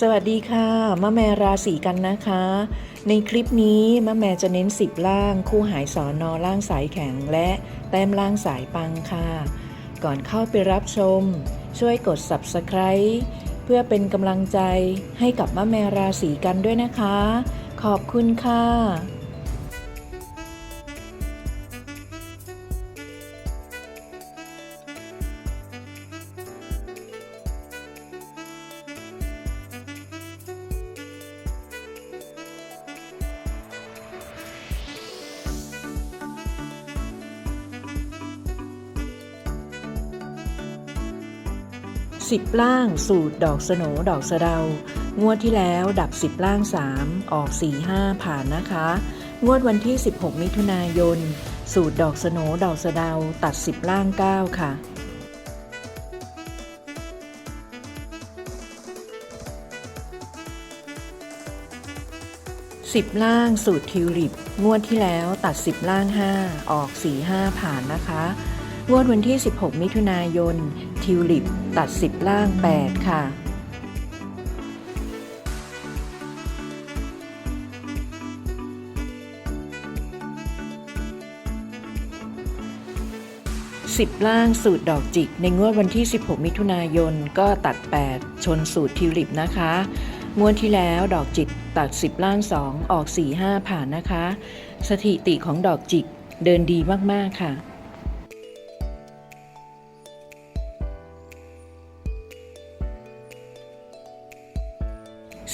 สวัสดีค่ะมะแมราศีกันนะคะ ในคลิปนี้มะแมจะเน้น 10 ล่าง คู่หายสอนอล่างสายแข็งและแต้มล่างสายปังค่ะ ก่อนเข้าไปรับชม ช่วยกด subscribe เพื่อเป็นกำลังใจให้กับมะแมราศีกันด้วยนะคะ ขอบคุณค่ะ สิบล่างสูตรดอกสโนดอกสะเดา งวดที่แล้วดับ10ล่าง 3 ออก 4 5 ผ่านนะคะ งวดวันที่ 16 มิถุนายน สูตรดอกสโนดอกสะเดา ตัด10ล่าง 9 ค่ะ10ล่างสูตรทิวลิป งวดที่แล้วตัด10ล่าง 5 ออก 4 5 ผ่านนะคะ งวดวันที่ 16 มิถุนายน ทิวลิป ตัด 10 ล่าง 8 ค่ะ10ล่างสูตรดอกจิก ในงวดวันที่ 16 มิถุนายนก็ตัด 8 ชนสูตรทิวลิปนะคะ งวดที่แล้วดอกจิกตัด 10 ล่าง 2 ออก 4 5 ผ่านนะคะ สถิติของดอกจิกเดินดีมาก ๆ ค่ะ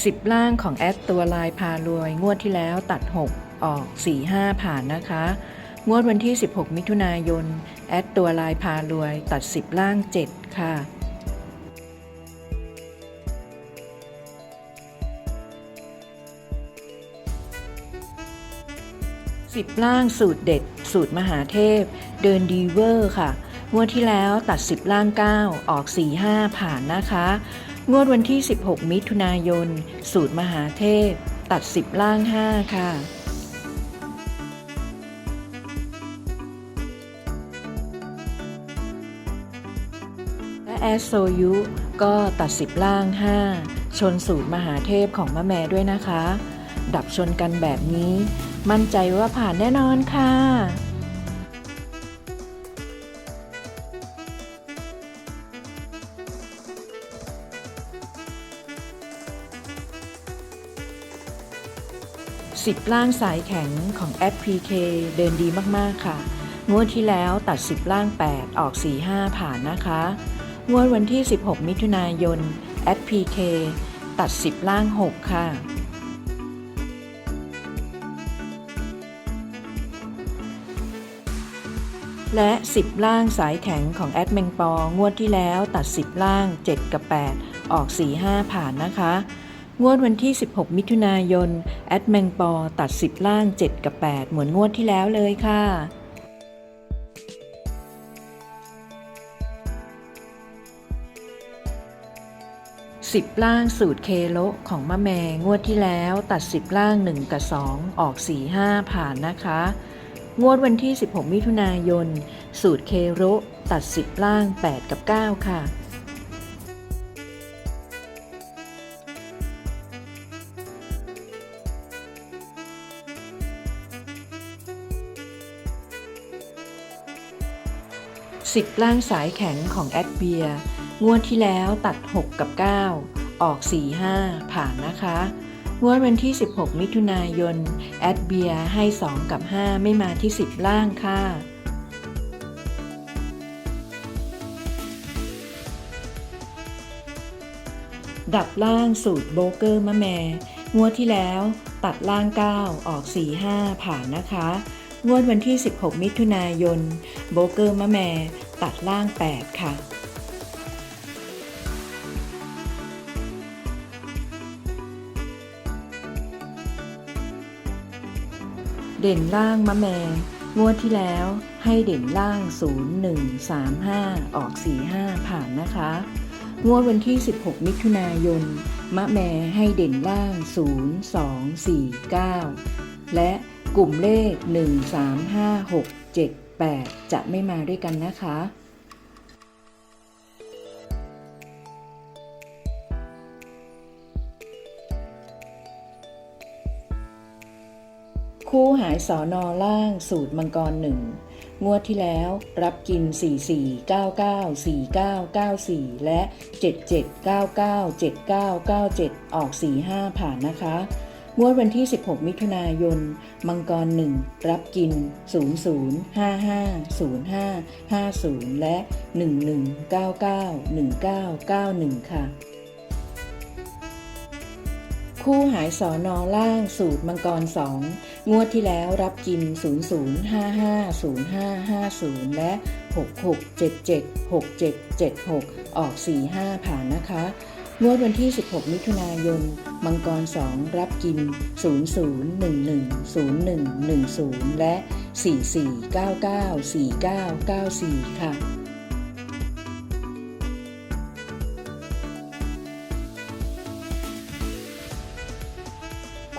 10 ล่างของแอดตัวลายพารวย งวดที่แล้วตัด 6 ออก 4 5 ผ่านนะคะ งวดวันที่ 16 มิถุนายน แอดตัวลายพารวย ตัด 10 ล่าง 7 ค่ะสิบล่างสูตรเด็ด สูตรมหาเทพ เดินดีเวอร์ค่ะ งวดที่แล้วตัด 10 ล่าง 9 ออก 4 5 ผ่านนะคะ งวดวันที่ 16 มิถุนายน สูตรมหาเทพ ตัด 10 ล่าง 5 ค่ะ และแอสโซยุก็ตัด 10 ล่าง 5 ชนสูตรมหาเทพของมะแม่ด้วยนะคะ ดับชนกันแบบนี้ มั่นใจว่าผ่านแน่นอนค่ะ สิบล่างสายแข็งของแอด PK เดินดีมากๆค่ะ งวดที่แล้วตัด 10 ล่าง 8 ออก 4 5 ผ่านนะคะ งวดวันที่ 16 มิถุนายนแอด PK ตัด 10 ล่าง 6 ค่ะ และ 10 ล่างสายแข็งของแอดแมงปองวดที่แล้วตัด 10 ล่าง 7 กับ 8 ออก 4 5 ผ่านนะคะ งวดวันที่ 16 มิถุนายน แอดแมงปอตัด 10 ล่าง 7 กับ 8 เหมือนงวดที่แล้วเลยค่ะ10ล่างสูตรเคโลของมะแมงวดที่แล้วตัด10ล่าง 1 กับ 2 ออก 4 5 ผ่านนะคะ งวดวันที่ 16 มิถุนายน สูตรเคโรตัด10ล่าง 8 กับ 9 ค่ะ สิบล่างสายแข็งของแอดเบียงวดที่แล้วตัด 6 กับ 9 ออก 4 5 ผ่านนะคะ งวดวันที่ 16 มิถุนายน แอดเบียให้ 2 กับ 5 ไม่มาที่ 10 ล่างค่ะ ดับล่างสูตรโบเกอร์มะแม งวดที่แล้วตัดล่าง 9 ออก 4 5 ผ่านนะคะ งวดวันที่ 16 มิถุนายน โบเกอร์มะแมตัดล่าง 8 ค่ะเด่นล่างมะแมงวดที่แล้วให้เด่นล่าง 0 1 3 5 ออก 4 5 ผ่านนะคะ งวดวันที่ 16 มิถุนายน มะแมให้เด่นล่าง 0 2 4 9 และ กลุ่มเลข 1 3 5 6 7 8 จะไม่มาด้วยกันนะคะ คู่หายสอนอล่างสูตรมังกรหนึ่งงวดที่แล้วรับกิน 4499 4994 และ 7799 7997 ออก 45 ผ่านนะคะ งวดวันที่ 16 มิถุนายน มังกรหนึ่งรับกิน 00 55 05 50 และ 1199 1991 ค่ะ คู่หายสอนอล่างสูตรมังกรสองงวดที่แล้วรับกิน 00550550 และ 66776776 ออก 45 ผ่านนะคะ งวดวันที่ 16 มิถุนายน มังกร 2 รับกิน 00110110 และ 44994994 ค่ะ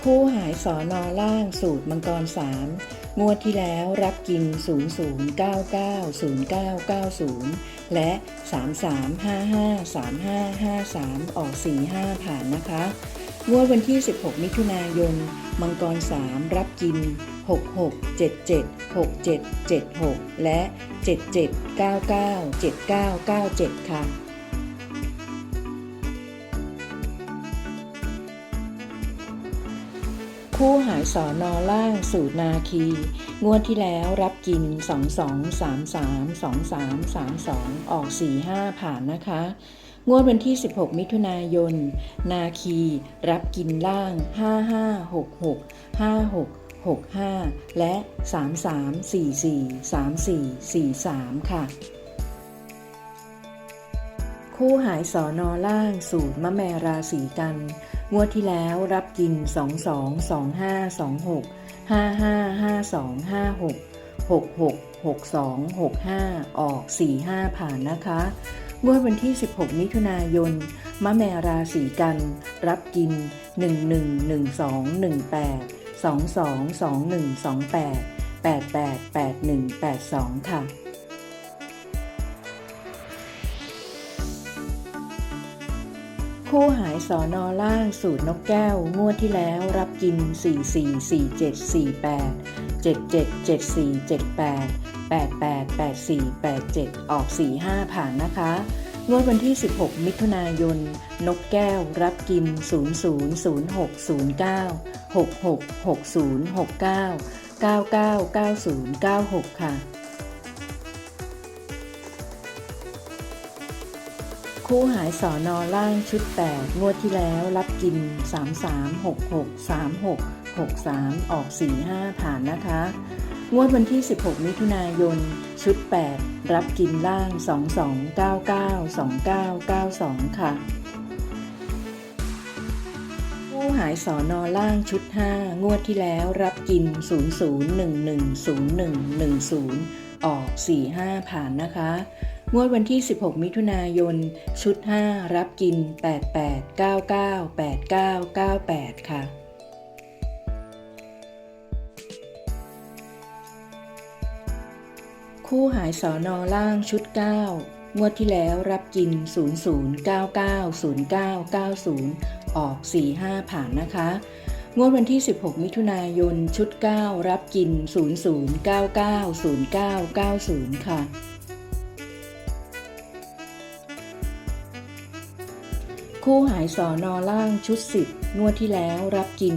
คู่หายสอนอล่างสูตรมังกร 3 งวดที่แล้วรับกิน 00990990 และ 33553553 ออก 45 ผ่านนะคะงวดวันที่ 16 มิถุนายน มังกร 3 รับกิน 66776776 และ 77997997 ค่ะ คู่หายสอนอล่างสูตรนาคี งวดที่แล้วรับกิน 22332332 ออก 45 ผ่านนะคะ งวดวันที่ 16 มิถุนายน นาคี รับกินล่าง 5566 5665 และ 3344 3443 ค่ะ คู่หายสอนอล่างสูตรมะแมราศีกัน งวดที่แล้วรับกิน 22 25 26 55 52 56 66 62 65 ออก 45 ผ่านนะคะ งวดวันที่ 16 มิถุนายน มะแมราศีกัน รับกิน 11 12 18 22 21 28 88 81 82 ค่ะ คู่หายสอนอล่างสูตรนกแก้ว งวดที่แล้วรับกิน 444748 777478 888487 ออก 45 ผ่านนะคะ งวดวันที่ 16 มิถุนายน นกแก้วรับกิน 000609 666069 999096 ค่ะ คู่หายสอนอล่างชุด 8 งวดที่แล้วรับกิน 3366 36 63 ออก 45 ผ่านนะคะ งวดวันที่ 16 มิถุนายน ชุด 8 รับกินล่าง 2299 2992 ค่ะผู้หายสอนอล่างชุด 5 งวดที่แล้วรับกิน 00110110 ออก 45 ผ่านนะคะ งวดวันที่ 16 มิถุนายน ชุด 5 รับกิน 88998998 ค่ะคู่หายสอนอล่างชุด 9 งวดที่แล้วรับกิน 00990990 ออก 45 ผ่านนะคะ งวดวันที่ 16 มิถุนายน ชุด 9 รับกิน 00990990 ค่ะ คู่หายสอนอล่างชุด10งวดที่แล้วรับกิน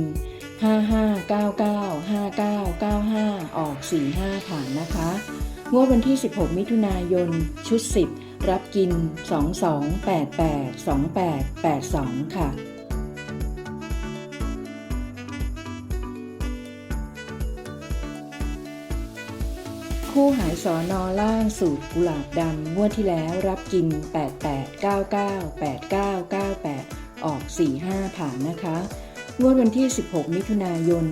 5599 5995 ออก 45 ผ่านนะคะ งวดวันที่ 16 มิถุนายน ชุด 10 รับกิน 2288 2882 ค่ะคู่หายสอนอล่างสูตรกุหลาบดำงวดที่แล้วรับกิน 88 8998 ออก 45 ผ่านนะคะ งวดวันที่ 16 มิถุนายน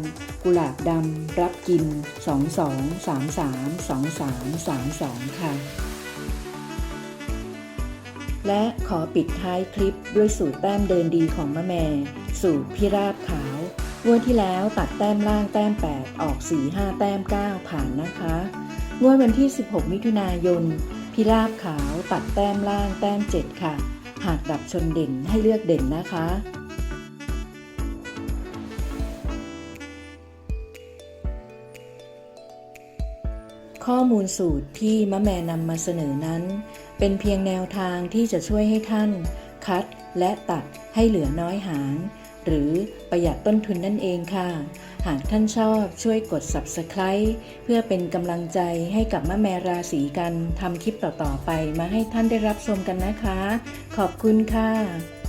กุหลาบดำรับกิน 22 33 23 32 ค่ะ และขอปิดท้ายคลิปด้วยสูตรแต้มเดินดีของมะแม่ สูตรพิราบขาวงวดที่แล้วตัดแต้มล่างแต้ม 8 ออก 4 5 แต้ม 9 ผ่านนะคะ งวดวันที่ 16 มิถุนายน พิราบขาวตัดแต้มล่างแต้มเจ็ดค่ะ หากดับชนเด่นให้เลือกเด่นนะคะ ข้อมูลสูตรที่มะแม่นำมาเสนอนั้น เป็นเพียงแนวทางที่จะช่วยให้ท่าน คัดและตัดให้เหลือน้อยหาง หรือประหยัดต้นทุนนั่นเองค่ะ หากท่านชอบช่วยกด Subscribe เพื่อเป็นกำลังใจให้กับมะแมราศีกันทำคลิปต่อๆไปมาให้ท่านได้รับชมกันนะคะ ขอบคุณค่ะ